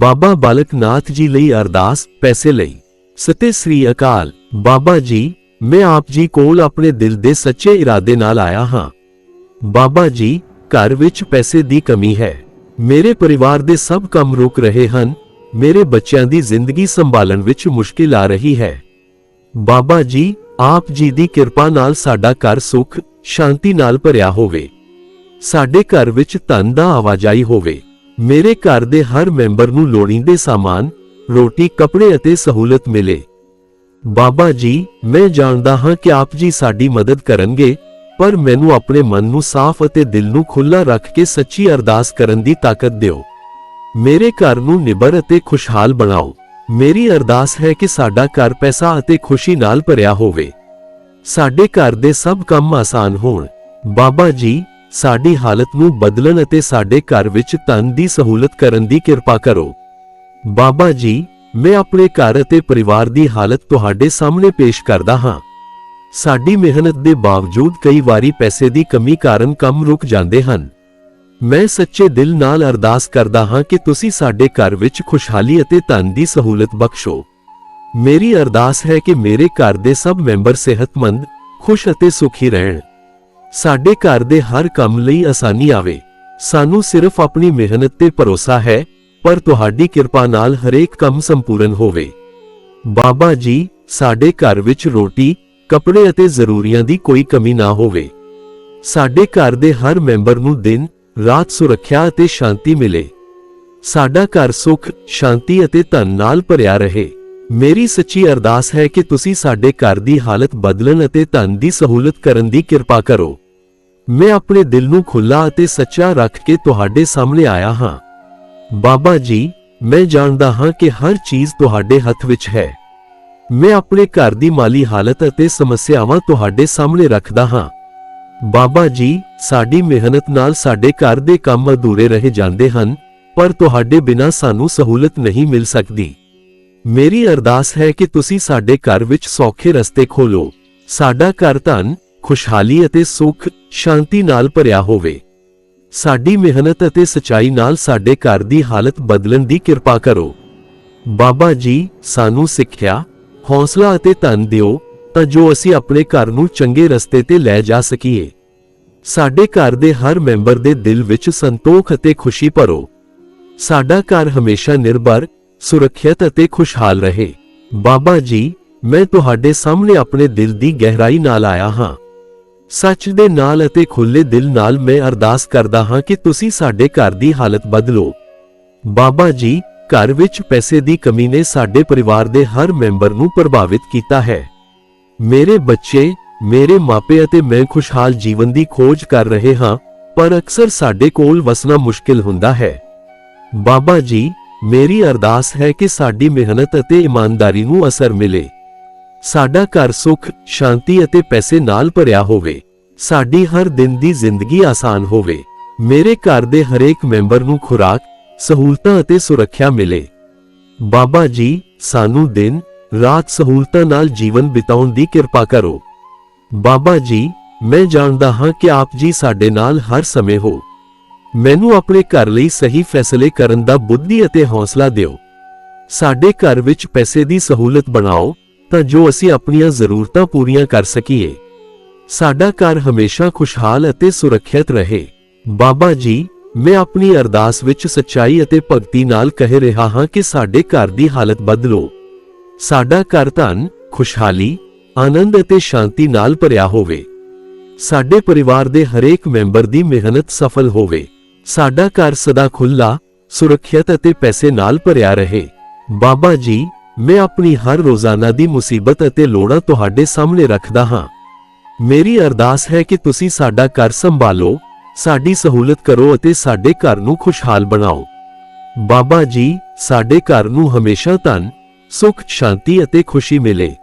ਬਾਬਾ ਬਾਲਕ ਨਾਥ ਜੀ ਲਈ ਅਰਦਾਸ ਪੈਸੇ ਲਈ। ਸਤਿ ਸ੍ਰੀ ਅਕਾਲ। ਬਾਬਾ ਜੀ, ਮੈਂ ਆਪ ਜੀ ਕੋਲ ਆਪਣੇ ਦਿਲ ਦੇ ਸੱਚੇ ਇਰਾਦੇ ਨਾਲ ਆਇਆ ਹਾਂ। ਬਾਬਾ ਜੀ, ਘਰ ਵਿੱਚ ਪੈਸੇ ਦੀ ਕਮੀ ਹੈ। ਮੇਰੇ ਪਰਿਵਾਰ ਦੇ ਸਭ ਕੰਮ ਰੁਕ ਰਹੇ ਹਨ। ਮੇਰੇ ਬੱਚਿਆਂ ਦੀ ਜ਼ਿੰਦਗੀ ਸੰਭਾਲਣ ਵਿੱਚ ਮੁਸ਼ਕਿਲ ਆ ਰਹੀ ਹੈ। ਬਾਬਾ ਜੀ, ਆਪ ਜੀ ਦੀ ਕਿਰਪਾ ਨਾਲ ਸਾਡਾ ਘਰ ਸੁਖ, ਸ਼ਾਂਤੀ ਨਾਲ ਭਰਿਆ ਹੋਵੇ। ਸਾਡੇ ਘਰ ਵਿੱਚ ਧਨ ਦਾ ਆਵਾਜਾਈ ਹੋਵੇ। ਮੇਰੇ ਘਰ ਦੇ ਹਰ ਮੈਂਬਰ ਨੂੰ ਲੋੜੀਂਦੇ ਸਾਮਾਨ, ਰੋਟੀ, ਕੱਪੜੇ ਅਤੇ ਸਹੂਲਤ ਮਿਲੇ। ਬਾਬਾ ਜੀ, ਮੈਂ ਜਾਣਦਾ ਹਾਂ ਕਿ ਆਪ ਜੀ ਸਾਡੀ ਮਦਦ ਕਰਨਗੇ, ਪਰ ਮੈਨੂੰ ਆਪਣੇ ਮਨ ਨੂੰ ਸਾਫ਼ ਅਤੇ ਦਿਲ ਨੂੰ ਖੁੱਲਾ ਰੱਖ ਕੇ ਸੱਚੀ ਅਰਦਾਸ ਕਰਨ ਦੀ ਤਾਕਤ ਦਿਓ। ਮੇਰੇ ਘਰ ਨੂੰ ਨਿਬਰ ਅਤੇ ਖੁਸ਼ਹਾਲ ਬਣਾਓ। ਮੇਰੀ ਅਰਦਾਸ ਹੈ ਕਿ ਸਾਡਾ ਘਰ ਪੈਸਾ ਅਤੇ ਖੁਸ਼ੀ ਨਾਲ ਭਰਿਆ ਹੋਵੇ। ਸਾਡੇ ਘਰ ਦੇ ਸਭ ਕੰਮ ਆਸਾਨ ਹੋਣ। ਬਾਬਾ ਜੀ ਸਾਡੀ ਹਾਲਤ ਨੂੰ ਬਦਲਣ ਅਤੇ ਸਾਡੇ ਘਰ ਵਿੱਚ ਧਨ ਦੀ ਸਹੂਲਤ ਕਰਨ ਦੀ ਕਿਰਪਾ ਕਰੋ। ਬਾਬਾ ਜੀ, ਮੈਂ ਆਪਣੇ ਘਰ ਅਤੇ ਪਰਿਵਾਰ ਦੀ ਹਾਲਤ ਤੁਹਾਡੇ ਸਾਹਮਣੇ ਪੇਸ਼ ਕਰਦਾ ਹਾਂ। ਸਾਡੀ ਮਿਹਨਤ ਦੇ ਬਾਵਜੂਦ ਕਈ ਵਾਰੀ ਪੈਸੇ ਦੀ ਕਮੀ ਕਾਰਨ ਕੰਮ ਰੁਕ ਜਾਂਦੇ ਹਨ। ਮੈਂ ਸੱਚੇ ਦਿਲ ਨਾਲ ਅਰਦਾਸ ਕਰਦਾ ਹਾਂ ਕਿ ਤੁਸੀਂ ਸਾਡੇ ਘਰ ਵਿੱਚ ਖੁਸ਼ਹਾਲੀ ਅਤੇ ਧਨ ਦੀ ਸਹੂਲਤ ਬਖਸ਼ੋ। ਮੇਰੀ ਅਰਦਾਸ ਹੈ ਕਿ ਮੇਰੇ ਘਰ ਦੇ ਸਭ ਮੈਂਬਰ ਸਿਹਤਮੰਦ, ਖੁਸ਼ ਅਤੇ ਸੁਖੀ ਰਹਿਣ। ਸਾਡੇ ਘਰ ਦੇ ਹਰ ਕੰਮ ਲਈ ਆਸਾਨੀ ਆਵੇ। ਸਾਨੂੰ ਸਿਰਫ ਆਪਣੀ ਮਿਹਨਤ ਤੇ ਭਰੋਸਾ ਹੈ, ਪਰ ਤੁਹਾਡੀ ਕਿਰਪਾ ਨਾਲ ਹਰੇਕ ਕੰਮ ਸੰਪੂਰਨ ਹੋਵੇ। ਬਾਬਾ ਜੀ, ਸਾਡੇ ਘਰ ਵਿੱਚ ਰੋਟੀ, ਕੱਪੜੇ ਅਤੇ ਜ਼ਰੂਰੀਆਂ ਦੀ ਕੋਈ ਕਮੀ ਨਾ ਹੋਵੇ। ਸਾਡੇ ਘਰ ਦੇ ਹਰ ਮੈਂਬਰ ਨੂੰ ਦਿਨ, ਰਾਤ ਸੁਰੱਖਿਆ ਅਤੇ ਸ਼ਾਂਤੀ ਮਿਲੇ। ਸਾਡਾ ਘਰ ਸੁਖ, ਸ਼ਾਂਤੀ ਅਤੇ ਧਨ ਨਾਲ ਭਰਿਆ ਰਹੇ। ਮੇਰੀ ਸੱਚੀ ਅਰਦਾਸ ਹੈ ਕਿ ਤੁਸੀਂ ਸਾਡੇ ਘਰ ਦੀ ਹਾਲਤ ਬਦਲਣ ਅਤੇ ਧਨ ਦੀ ਸਹੂਲਤ ਕਰਨ ਦੀ ਕਿਰਪਾ ਕਰੋ। ਮੈਂ ਆਪਣੇ ਦਿਲ ਨੂੰ ਖੁੱਲਾ ਅਤੇ ਸੱਚਾ ਰੱਖ ਕੇ ਤੁਹਾਡੇ ਸਾਹਮਣੇ ਆਇਆ ਹਾਂ। ਬਾਬਾ ਜੀ, ਮੈਂ ਜਾਣਦਾ ਹਾਂ ਕਿ ਹਰ ਚੀਜ਼ ਤੁਹਾਡੇ ਹੱਥ ਵਿੱਚ ਹੈ। ਮੈਂ ਆਪਣੇ ਘਰ ਦੀ ਮਾਲੀ ਹਾਲਤ ਅਤੇ ਸਮੱਸਿਆਵਾਂ ਤੁਹਾਡੇ ਸਾਹਮਣੇ ਰੱਖਦਾ ਹਾਂ। ਬਾਬਾ ਜੀ, ਸਾਡੀ ਮਿਹਨਤ ਨਾਲ ਸਾਡੇ ਘਰ ਦੇ ਕੰਮ ਅਧੂਰੇ ਰਹਿ ਜਾਂਦੇ ਹਨ, ਪਰ ਤੁਹਾਡੇ ਬਿਨਾਂ ਸਾਨੂੰ ਸਹੂਲਤ ਨਹੀਂ ਮਿਲ ਸਕਦੀ। ਮੇਰੀ ਅਰਦਾਸ ਹੈ ਕਿ ਤੁਸੀਂ ਸਾਡੇ ਘਰ ਵਿੱਚ ਸੌਖੇ ਰਸਤੇ ਖੋਲੋ। ਸਾਡਾ ਘਰ ਧਨ, ਖੁਸ਼ਹਾਲੀ ਅਤੇ ਸੁੱਖ, ਸ਼ਾਂਤੀ ਨਾਲ ਭਰਿਆ ਹੋਵੇ। ਸਾਡੀ ਮਿਹਨਤ ਅਤੇ ਸਚਾਈ ਨਾਲ ਸਾਡੇ ਘਰ ਦੀ ਹਾਲਤ ਬਦਲਣ ਦੀ ਕਿਰਪਾ ਕਰੋ। ਬਾਬਾ ਜੀ, ਸਾਨੂੰ ਸਿੱਖਿਆ, ਹੌਸਲਾ ਅਤੇ ਧਨ ਦਿਓ, ਤਾਂ ਜੋ ਅਸੀਂ ਆਪਣੇ ਘਰ ਨੂੰ ਚੰਗੇ ਰਸਤੇ ਤੇ ਲੈ ਜਾ ਸਕੀਏ। ਸਾਡੇ ਘਰ ਦੇ ਹਰ ਮੈਂਬਰ ਦੇ ਦਿਲ ਵਿੱਚ ਸੰਤੋਖ ਅਤੇ ਖੁਸ਼ੀ ਭਰੋ। ਸਾਡਾ ਘਰ ਹਮੇਸ਼ਾ ਨਿਰਭਰ ਸੁਰੱਖਿਅਤ ਅਤੇ ਖੁਸ਼ਹਾਲ ਰਹੇ। ਬਾਬਾ ਜੀ, ਮੈਂ ਤੁਹਾਡੇ ਸਾਹਮਣੇ ਆਪਣੇ ਦਿਲ ਦੀ ਗਹਿਰਾਈ ਨਾਲ ਆਇਆ ਹਾਂ। ਸੱਚ ਦੇ ਨਾਲ ਅਤੇ ਖੁੱਲੇ ਦਿਲ ਨਾਲ ਮੈਂ ਅਰਦਾਸ ਕਰਦਾ ਹਾਂ ਕਿ ਤੁਸੀਂ ਸਾਡੇ ਘਰ ਦੀ ਹਾਲਤ ਬਦਲੋ। ਬਾਬਾ ਜੀ, ਘਰ ਵਿੱਚ ਪੈਸੇ ਦੀ ਕਮੀ ਨੇ ਸਾਡੇ ਪਰਿਵਾਰ ਦੇ ਹਰ ਮੈਂਬਰ ਨੂੰ ਪ੍ਰਭਾਵਿਤ ਕੀਤਾ ਹੈ। ਮੇਰੇ ਬੱਚੇ, ਮੇਰੇ ਮਾਪੇ ਅਤੇ ਮੈਂ ਖੁਸ਼ਹਾਲ ਜੀਵਨ ਦੀ ਖੋਜ ਕਰ ਰਹੇ ਹਾਂ, ਪਰ ਅਕਸਰ ਸਾਡੇ ਕੋਲ ਵਸਣਾ ਮੁਸ਼ਕਿਲ ਹੁੰਦਾ ਹੈ। ਬਾਬਾ ਜੀ ਮੇਰੀ ਅਰਦਾਸ ਹੈ ਕਿ ਸਾਡੀ ਮਿਹਨਤ ਅਤੇ ਇਮਾਨਦਾਰੀ ਨੂੰ ਅਸਰ ਮਿਲੇ। ਸਾਡਾ ਘਰ ਸੁਖ, ਸ਼ਾਂਤੀ ਅਤੇ ਪੈਸੇ ਨਾਲ ਭਰਿਆ ਹੋਵੇ। ਸਾਡੀ ਹਰ ਦਿਨ ਦੀ ਜ਼ਿੰਦਗੀ ਆਸਾਨ ਹੋਵੇ। ਮੇਰੇ ਘਰ ਦੇ ਹਰੇਕ ਮੈਂਬਰ ਨੂੰ ਖੁਰਾਕ, ਸਹੂਲਤਾਂ ਅਤੇ ਸੁਰੱਖਿਆ ਮਿਲੇ। ਬਾਬਾ ਜੀ, ਸਾਨੂੰ ਦਿਨ, ਰਾਤ ਸਹੂਲਤਾਂ ਨਾਲ ਜੀਵਨ ਬਿਤਾਉਣ ਦੀ ਕਿਰਪਾ ਕਰੋ। ਬਾਬਾ ਜੀ, ਮੈਂ ਜਾਣਦਾ ਹਾਂ ਕਿ ਆਪ ਜੀ ਸਾਡੇ ਨਾਲ ਹਰ ਸਮੇਂ ਹੋ। ਮੈਨੂੰ ਆਪਣੇ ਘਰ ਲਈ ਸਹੀ ਫੈਸਲੇ ਕਰਨ ਦਾ ਬੁੱਧੀ ਅਤੇ ਹੌਸਲਾ ਦਿਓ। ਸਾਡੇ ਘਰ ਵਿੱਚ ਪੈਸੇ ਦੀ ਸਹੂਲਤ ਬਣਾਓ ਤਾਂ ਜੋ ਅਸੀਂ ਆਪਣੀਆਂ ਜ਼ਰੂਰਤਾਂ ਪੂਰੀਆਂ ਕਰ ਸਕੀਏ। ਸਾਡਾ ਘਰ ਹਮੇਸ਼ਾ ਖੁਸ਼ਹਾਲ ਅਤੇ ਸੁਰੱਖਿਅਤ ਰਹੇ। ਬਾਬਾ ਜੀ, ਮੈਂ ਆਪਣੀ ਅਰਦਾਸ ਵਿੱਚ ਸੱਚਾਈ ਅਤੇ ਭਗਤੀ ਨਾਲ ਕਹਿ ਰਿਹਾ ਹਾਂ ਕਿ ਸਾਡੇ ਘਰ ਦੀ ਹਾਲਤ ਬਦਲੋ। ਸਾਡਾ ਘਰ ਧਨ, ਖੁਸ਼ਹਾਲੀ, ਆਨੰਦ ਅਤੇ ਸ਼ਾਂਤੀ ਨਾਲ ਭਰਿਆ ਹੋਵੇ। ਸਾਡੇ ਪਰਿਵਾਰ ਦੇ ਹਰੇਕ ਮੈਂਬਰ ਦੀ ਮਿਹਨਤ ਸਫਲ ਹੋਵੇ। ਸਾਡਾ ਘਰ ਸਦਾ ਖੁੱਲਾ ਸੁਰੱਖਿਅਤ ਅਤੇ ਪੈਸੇ ਨਾਲ ਭਰਿਆ ਰਹੇ। ਬਾਬਾ ਜੀ, ਮੈਂ ਆਪਣੀ ਹਰ ਰੋਜ਼ਾਨਾ ਦੀ ਮੁਸੀਬਤ ਅਤੇ ਲੋੜਾਂ ਤੁਹਾਡੇ ਸਾਹਮਣੇ ਰੱਖਦਾ ਹਾਂ। ਮੇਰੀ ਅਰਦਾਸ ਹੈ ਕਿ ਤੁਸੀਂ ਸਾਡਾ ਘਰ ਸੰਭਾਲੋ, ਸਾਡੀ ਸਹੂਲਤ ਕਰੋ ਅਤੇ ਸਾਡੇ ਘਰ ਨੂੰ ਖੁਸ਼ਹਾਲ ਬਣਾਓ। ਬਾਬਾ ਜੀ, ਸਾਡੇ ਘਰ ਨੂੰ ਹਮੇਸ਼ਾ ਧਨ, ਸੁਖ, ਸ਼ਾਂਤੀ ਅਤੇ ਖੁਸ਼ੀ ਮਿਲੇ।